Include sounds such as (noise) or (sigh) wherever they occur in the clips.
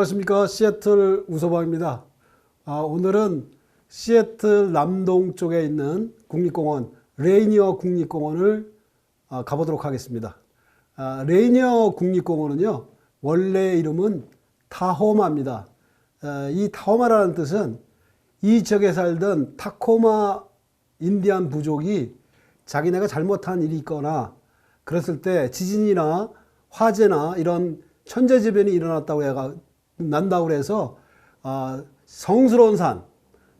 안녕하십니까 시애틀 우소방입니다. 아, 오늘은 시애틀 남동 쪽에 있는 국립공원 레이니어 국립공원을 아, 가보도록 하겠습니다. 아, 레이니어 국립공원은요 원래 이름은 타호마입니다. 아, 이 타호마라는 뜻은 이 지역에 살던 타코마 인디안 부족이 자기네가 잘못한 일이 있거나 그랬을 때 지진이나 화재나 이런 천재지변이 일어났다고 해가 난다고 해서 아, 성스러운 산,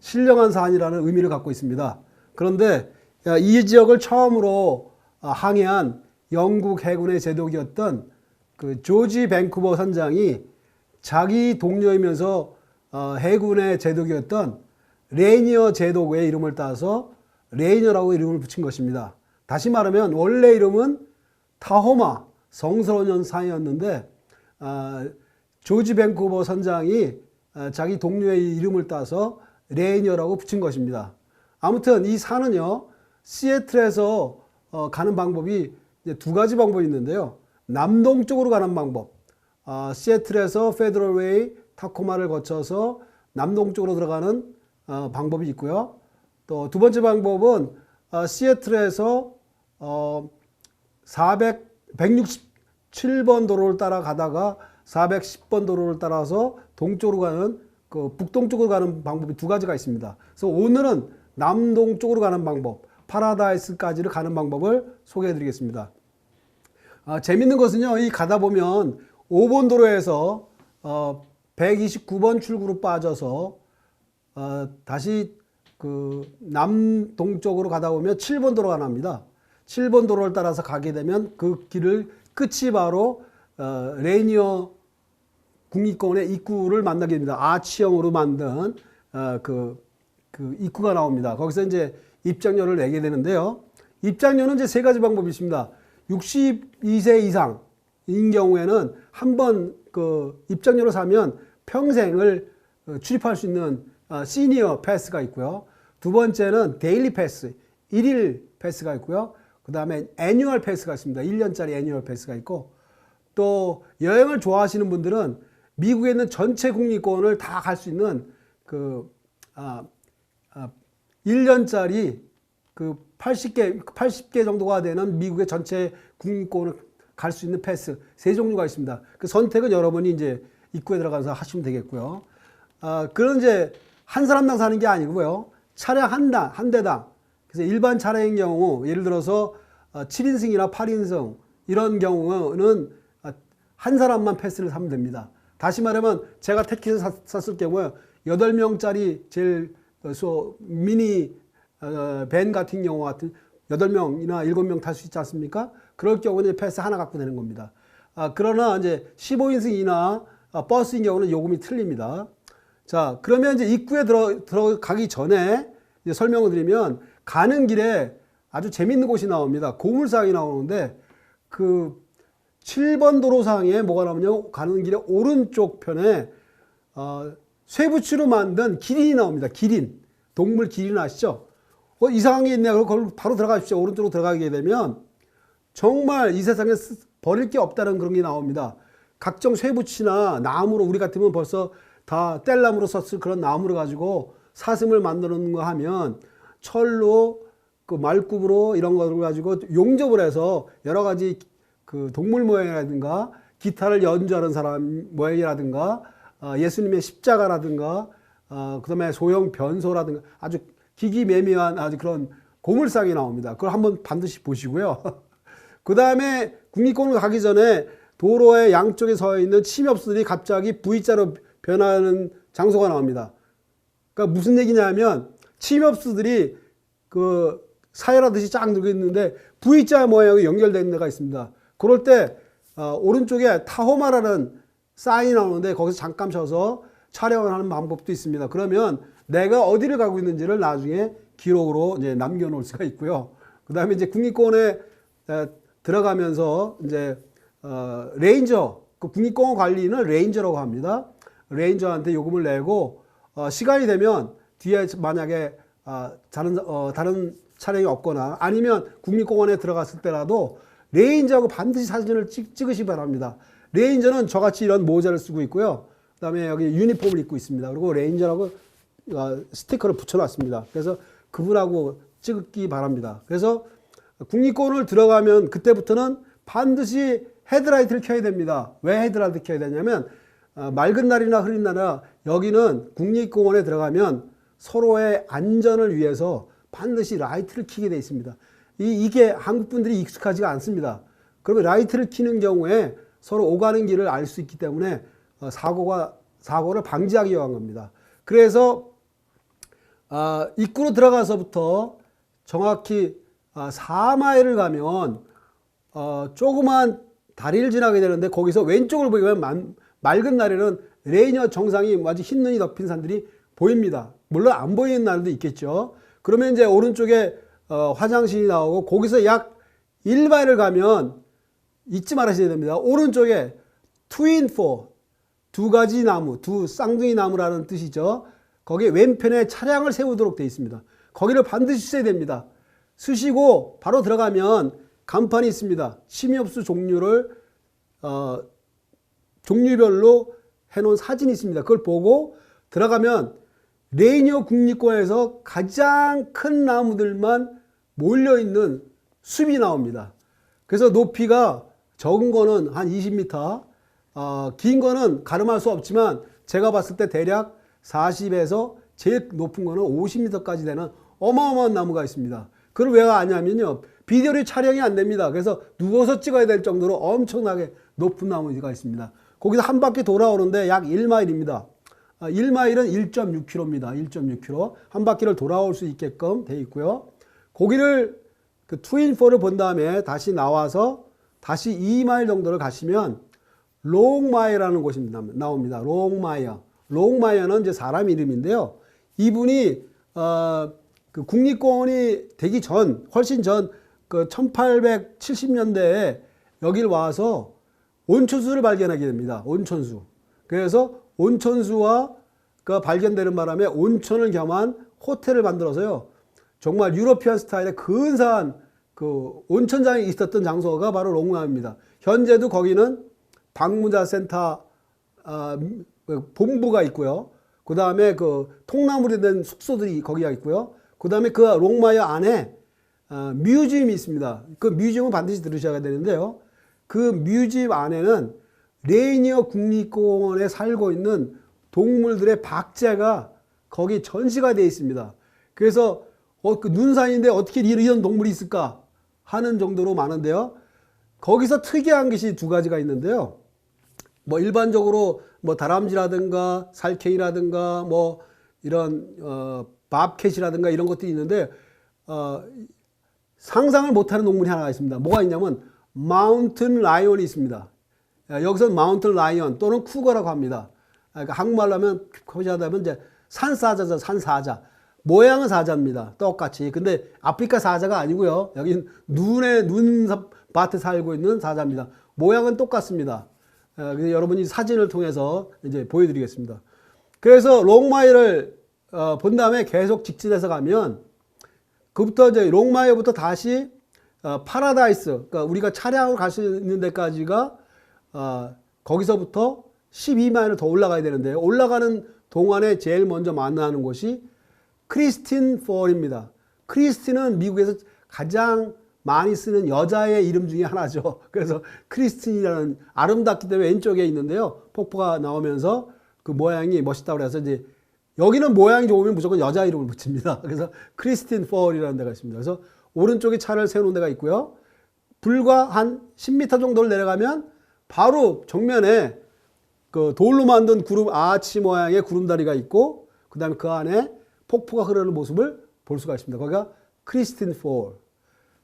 신령한 산이라는 의미를 갖고 있습니다. 그런데 야, 이 지역을 처음으로 아, 항해한 영국 해군의 제독이었던 그 조지 밴쿠버 선장이 자기 동료이면서 어, 해군의 제독이었던 레이니어 제독의 이름을 따서 레이니어라고 이름을 붙인 것입니다. 다시 말하면 원래 이름은 타호마 성스러운 산이었는데 아, 조지 밴쿠버 선장이 아, 자기 동료의 이름을 따서 레이니어라고 붙인 것입니다. 아무튼 이 산은요 시애틀에서 어, 가는 방법이 두 가지 방법이 있는데요. 남동쪽으로 가는 방법, 아, 시애틀에서 페더럴웨이 타코마를 거쳐서 남동쪽으로 들어가는 어, 방법이 있고요. 또 두 번째 방법은 어, 시애틀에서 어, 400, 167번 도로를 따라 가다가 410번 도로를 따라서 동쪽으로 가는 그 북동쪽으로 가는 방법이 두 가지가 있습니다. 그래서 오늘은 남동쪽으로 가는 방법, 파라다이스까지를 가는 방법을 소개해 드리겠습니다. 아, 재밌는 것은요, 이 가다 보면 5번 도로에서 어, 129번 출구로 빠져서 어, 다시 그 남동쪽으로 가다 보면 7번 도로가 나옵니다. 7번 도로를 따라서 가게 되면 그 길을 끝이 바로 어, 레이니어 국립공원의 입구를 만나게 됩니다. 아치형으로 만든 어, 그, 그 입구가 나옵니다. 거기서 이제 입장료를 내게 되는데요. 입장료는 이제 세 가지 방법이 있습니다. 62세 이상인 경우에는 한 번 그 입장료를 사면 평생을 어, 출입할 수 있는 어, 시니어 패스가 있고요. 두 번째는 데일리 패스, 일일 패스가 있고요. 그 다음에 애뉴얼 패스가 있습니다. 1년짜리 애뉴얼 패스가 있고 또 여행을 좋아하시는 분들은 미국에 있는 전체 국립공원을 다 갈 수 있는 그 아, 아, 1년짜리 그 80개 80개 정도가 되는 미국의 전체 국립공원을 갈 수 있는 패스 세 종류가 있습니다. 그 선택은 여러분이 이제 입구에 들어가서 하시면 되겠고요. 아, 그런 이제 한 사람당 사는 게 아니고요. 차량 한 당, 한 대당. 그래서 일반 차량인 경우 예를 들어서 7인승이나 8인승 이런 경우는 한 사람만 패스를 사면 됩니다. 다시 말하면 제가 택시를 샀을 경우에 8명짜리 제일 소 미니 어, 밴 같은 경우 같은 8명이나 7명 탈 수 있지 않습니까? 그럴 경우는 패스 하나 갖고 되는 겁니다. 아, 그러나 이제 15인승 이나 아, 버스인 경우는 요금이 틀립니다. 자, 그러면 이제 입구에 들어, 들어가기 전에 설명을 드리면 가는 길에 아주 재밌는 곳이 나옵니다. 고물상이 나오는데 그 7번 도로상에 뭐가 나오냐면 가는 길에 오른쪽 편에 어, 쇠붙이로 만든 기린이 나옵니다. 기린. 동물 기린 아시죠? 어, 이상한 게 있네. 그럼 바로 들어가십시오. 오른쪽으로 들어가게 되면 정말 이 세상에 버릴 게 없다는 그런 게 나옵니다. 각종 쇠붙이나 나무로 우리 같으면 벌써 다 뗄나무로 썼을 그런 나무를 가지고 사슴을 만드는 거 하면 철로 그 말굽으로 이런 거를 가지고 용접을 해서 여러 가지 그 동물 모양이라든가 기타를 연주하는 사람 모양이라든가 어, 예수님의 십자가라든가 어, 그다음에 소형 변소라든가 아주 기기매미한 아주 그런 고물상이 나옵니다. 그걸 한번 반드시 보시고요. (laughs) 그 다음에 국립공원 가기 전에 도로의 양쪽에 서 있는 침엽수들이 갑자기 V자로 변하는 장소가 나옵니다. 그러니까 무슨 얘기냐면 침엽수들이 그 사열하듯이 쫙 늘고 있는데 V자 모양이 연결된 데가 있습니다. 그럴 때 어, 오른쪽에 타호마라는 사인이 나오는데 거기서 잠깐 쉬어서 촬영을 하는 방법도 있습니다. 그러면 내가 어디를 가고 있는지를 나중에 기록으로 이제 남겨놓을 수가 있고요. 그 다음에 이제 국립공원에 에, 들어가면서 이제 어, 레인저, 그 국립공원 관리는 레인저라고 합니다. 레인저한테 요금을 내고 어, 시간이 되면 뒤에 만약에 어, 다른 어, 다른 차량이 없거나 아니면 국립공원에 들어갔을 때라도 레인저하고 반드시 사진을 찍, 찍으시 기 바랍니다. 레인저는 저같이 이런 모자를 쓰고 있고요. 그 다음에 여기 유니폼을 입고 있습니다. 그리고 레인저라고 어, 스티커를 붙여놨습니다. 그래서 그분하고 찍기 바랍니다. 그래서 국립공원을 들어가면 그때부터는 반드시 헤드라이트를 켜야 됩니다. 왜 헤드라이트 켜야 되냐면 어, 맑은 날이나 흐린 날이나 여기는 국립공원에 들어가면 서로의 안전을 위해서 반드시 라이트를 켜게 되어 있습니다. 이, 이게 한국 분들이 익숙하지가 않습니다. 그러면 라이트를 켜는 경우에 서로 오가는 길을 알 수 있기 때문에 어, 사고가 사고를 방지하기 위한 겁니다. 그래서 아, 입구로 들어가서부터 정확히 아, 4마일을 가면 어, 조그만 다리를 지나게 되는데 거기서 왼쪽을 보면 만- 맑은 날에는 레이저 정상이 아주 흰 눈이 덮인 산들이 보입니다. 물론 안 보이는 날도 있겠죠. 그러면 이제 오른쪽에 어, 화장실이 나오고 거기서 약 1마일을 가면 잊지 말아셔야 됩니다. 오른쪽에 트윈 포, 두 가지 나무, 두 쌍둥이 나무라는 뜻이죠. 거기에 왼편에 차량을 세우도록 되어 있습니다. 거기를 반드시 쓰셔야 됩니다. 쓰시고 바로 들어가면 간판이 있습니다. 침엽수 종류를 어, 종류별로 해놓은 사진이 있습니다. 그걸 보고 들어가면 레이니어 국립공원에서 가장 큰 나무들만 몰려있는 숲이 나옵니다. 그래서 높이가 적은 거는 한 20m, 어, 긴 거는 가늠할 수 없지만 제가 봤을 때 대략 40에서 제일 높은 거는 50m까지 되는 어마어마한 나무가 있습니다. 그걸 왜 아냐면요. 비디오를 촬영이 안 됩니다. 그래서 누워서 찍어야 될 정도로 엄청나게 높은 나무가 있습니다. 거기서 한 바퀴 돌아오는데 약 1마일입니다. 1마일은 1.6km입니다. 1.6km. 한 바퀴를 돌아올 수 있게끔 돼 있고요. 거기를 그 트윈포를 본 다음에 다시 나와서 다시 2마일 정도를 가시면 롱마이라는 곳이 나옵니다. 롱마이어. 롱마이어는 이제 사람 이름인데요. 이분이 어, 그 국립공원이 되기 전 훨씬 전 그 1870년대에 여길 와서 온천수를 발견하게 됩니다. 온천수. 그래서 온천수와 그 발견되는 바람에 온천을 겸한 호텔을 만들어서요. 정말 유러피안 스타일의 근사한 그 온천장이 있었던 장소가 바로 롱마입니다. 현재도 거기는 방문자 센터 아, 본부가 있고요. 그 다음에 그 통나무로 된 숙소들이 거기가 있고요. 그 다음에 그 롱마이어 안에 아, 뮤지엄이 있습니다. 그 뮤지엄은 반드시 들으셔야 되는데요. 그 뮤지엄 안에는 레이니어 국립공원에 살고 있는 동물들의 박제가 거기 전시가 되어 있습니다. 그래서 어, 그 눈산인데 어떻게 이런 동물이 있을까 하는 정도로 많은데요. 거기서 특이한 것이 두 가지가 있는데요. 뭐 일반적으로 뭐 다람쥐라든가 살쾡이라든가 뭐 이런 어, 밥캣이라든가 이런 것들이 있는데 어, 상상을 못하는 동물이 하나가 있습니다. 뭐가 있냐면 마운튼 라이온이 있습니다. 여기서 마운튼 라이온 또는 쿠거라고 합니다. 그러니까 한국말로 하면 표시하다면 이제 산사자죠, 산사자. 모양은 사자입니다. 똑같이. 근데 아프리카 사자가 아니고요. 여기 눈에 눈 밭에 살고 있는 사자입니다. 모양은 똑같습니다. 어, 여러분이 사진을 통해서 이제 보여드리겠습니다. 그래서 롱마이를 어, 본 다음에 계속 직진해서 가면 그부터 이제 롱마이어부터 다시 어, 파라다이스, 그러니까 우리가 차량으로 갈 수 있는 데까지가 어, 거기서부터 12마일을 더 올라가야 되는데요. 올라가는 동안에 제일 먼저 만나는 곳이 크리스틴 폴입니다. 크리스틴은 미국에서 가장 많이 쓰는 여자의 이름 중에 하나죠. (laughs) 그래서 크리스틴이라는 아름답기 때문에 왼쪽에 있는데요. 폭포가 나오면서 그 모양이 멋있다고 그래서 이제 여기는 모양이 좋으면 무조건 여자 이름을 붙입니다. (laughs) 그래서 크리스틴 폴이라는 데가 있습니다. 그래서 오른쪽에 차를 세우는 데가 있고요. 불과 한 10m 정도를 내려가면 바로 정면에 그 돌로 만든 구름 아치 모양의 구름다리가 있고 그 다음에 그 안에 폭포가 흐르는 모습을 볼 수가 있습니다. 거기가 크리스틴 폴.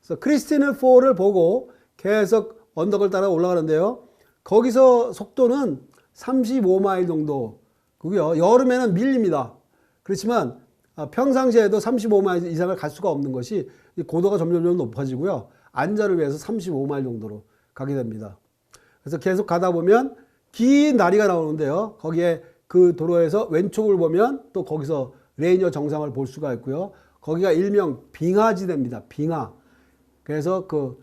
그래서 크리스틴 폴을 보고 계속 언덕을 따라 올라가는데요. 거기서 속도는 35마일 정도. 그고요. 여름에는 밀립니다. 그렇지만 아, 평상시에도 35마일 이상을 갈 수가 없는 것이 이 고도가 점점 높아지고요. 안전을 위해서 35마일 정도로 가게 됩니다. 그래서 계속 가다 보면 긴 다리가 나오는데요. 거기에 그 도로에서 왼쪽을 보면 또 거기서 레이저 정상을 볼 수가 있고요. 거기가 일명 빙하지대입니다. 빙하. 그래서 그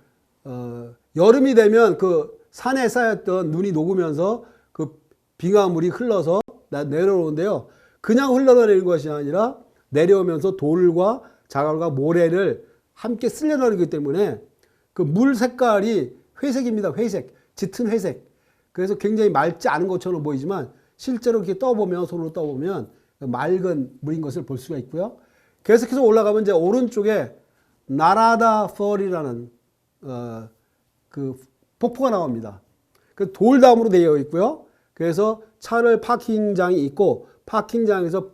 어, 여름이 되면 그 산에 쌓였던 눈이 녹으면서 그 빙하물이 흘러서 나- 내려오는데요. 그냥 흘러내리는 것이 아니라 내려오면서 돌과 자갈과 모래를 함께 쓸려내리기 때문에 그 물 색깔이 회색입니다. 회색. 짙은 회색. 그래서 굉장히 맑지 않은 것처럼 보이지만 실제로 이렇게 떠보면 손으로 떠보면 맑은 물인 것을 볼 수가 있고요. 계속해서 올라가면 이제 오른쪽에 나라다 펄이라는 어, 그 폭포가 나옵니다. 그 돌담으로 되어 있고요. 그래서 차를 파킹장이 있고 파킹장에서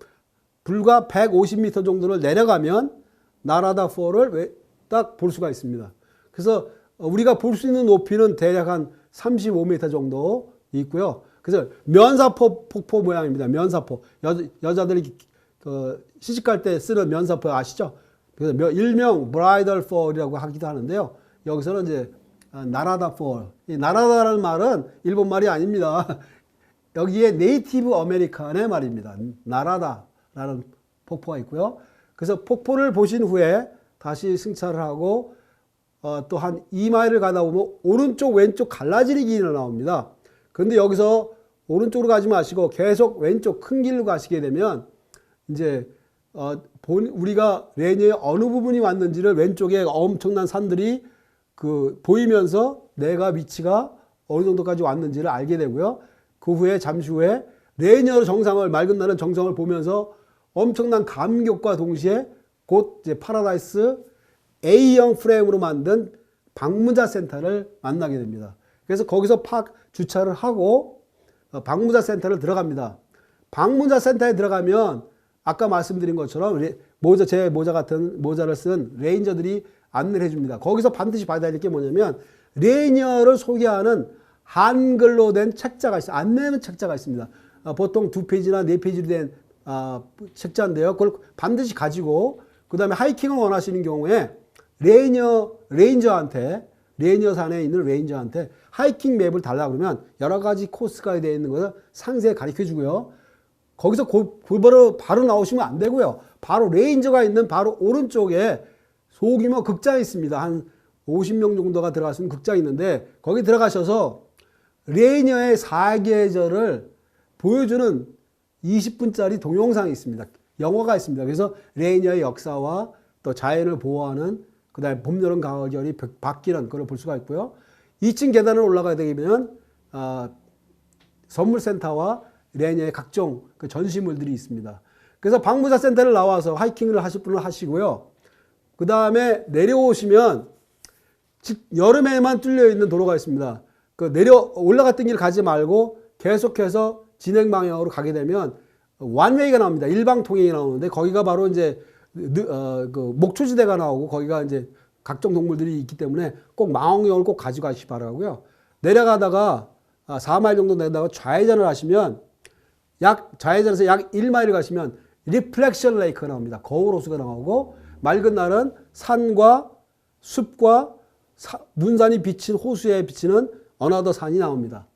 불과 150m 정도를 내려가면 나라다 펄을 딱 볼 수가 있습니다. 그래서 우리가 볼 수 있는 높이는 대략 한 35m 정도 있고요. 그래서 면사포 폭포 모양입니다. 면사포 여, 여자들이 그 시집 갈 때 쓰는 면사포 아시죠? 그래서 며- 일명 브라이덜 폴이라고 하기도 하는데요. 여기서는 이제 아, 나라다 폴. 이 나라다라는 말은 일본 말이 아닙니다. (laughs) 여기에 네이티브 아메리칸의 말입니다. 나라다라는 폭포가 있고요. 그래서 폭포를 보신 후에 다시 승차를 하고 어, 또한 2마일을 가다 보면 오른쪽 왼쪽 갈라지는 길이 나옵니다. 그런데 여기서 오른쪽으로 가지 마시고 계속 왼쪽 큰 길로 가시게 되면 이제 어, 본, 우리가 레니의 어느 부분이 왔는지를 왼쪽에 엄청난 산들이 그 보이면서 내가 위치가 어느 정도까지 왔는지를 알게 되고요. 그 후에 잠시 후에 레니어 정상을 맑은 날은 정상을 보면서 엄청난 감격과 동시에 곧 이제 파라다이스 A형 프레임으로 만든 방문자 센터를 만나게 됩니다. 그래서 거기서 팍 주차를 하고 어, 방문자 센터를 들어갑니다. 방문자 센터에 들어가면 아까 말씀드린 것처럼 레- 모자 제 모자 같은 모자를 쓴 레인저들이 안내를 해줍니다. 거기서 반드시 받아야 될 게 뭐냐면 레이니어를 소개하는 한글로 된 책자가 있어요. 안내는 책자가 있습니다. 아, 보통 두 페이지나 네 페이지로 된 아, 책자인데요. 그걸 반드시 가지고 그 다음에 하이킹을 원하시는 경우에 레이니어 레인저한테 레이니어 산에 있는 레인저한테 하이킹 맵을 달라 그러면 여러 가지 코스가 되어 있는 것을 상세히 가르쳐 주고요. 거기서 고, 곧바로 바로 나오시면 안 되고요. 바로 레인저가 있는 바로 오른쪽에 소규모 극장이 있습니다. 한 50명 정도가 들어갈 수 있는 극장이 있는데 거기 들어가셔서 레이니어의 사계절을 보여주는 20분짜리 동영상이 있습니다. 영화가 있습니다. 그래서 레이니어의 역사와 또 자연을 보호하는 그 다음에 봄, 여름, 가을, 겨울이 바뀌는 그걸 볼 수가 있고요. 2층 계단을 올라가게 되면 아, 선물센터와 레니의 각종 그 전시물들이 있습니다. 그래서 방문자 센터를 나와서 하이킹을 하실 분은 하시고요. 그 다음에 내려오시면 즉 여름에만 뚫려 있는 도로가 있습니다. 그 내려 올라갔던 길 가지 말고 계속해서 진행 방향으로 가게 되면 완웨이가 나옵니다. 일방 통행이 나오는데 거기가 바로 이제 느- 어, 그 목초지대가 나오고 거기가 이제 각종 동물들이 있기 때문에 꼭 망원경을 꼭 가져가시 기 바라고요. 내려가다가 아, 4마일 정도 내다가 좌회전을 하시면 약 좌회전에서 약 1마일을 가시면 리플렉션 레이크가 나옵니다. 거울 호수가 나오고 맑은 날은 산과 숲과 사- 눈산이 비친 호수에 비치는 어나더 산이 나옵니다.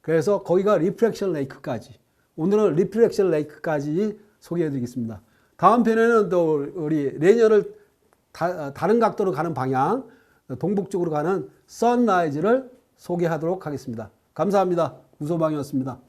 그래서 거기가 리플렉션 레이크까지 오늘은 리플렉션 레이크까지 소개해 드리겠습니다. 다음 편에는 또 우리 레니어를 다, 다른 각도로 가는 방향 동북쪽으로 가는 선라이즈를 소개하도록 하겠습니다. 감사합니다. 우소방이었습니다.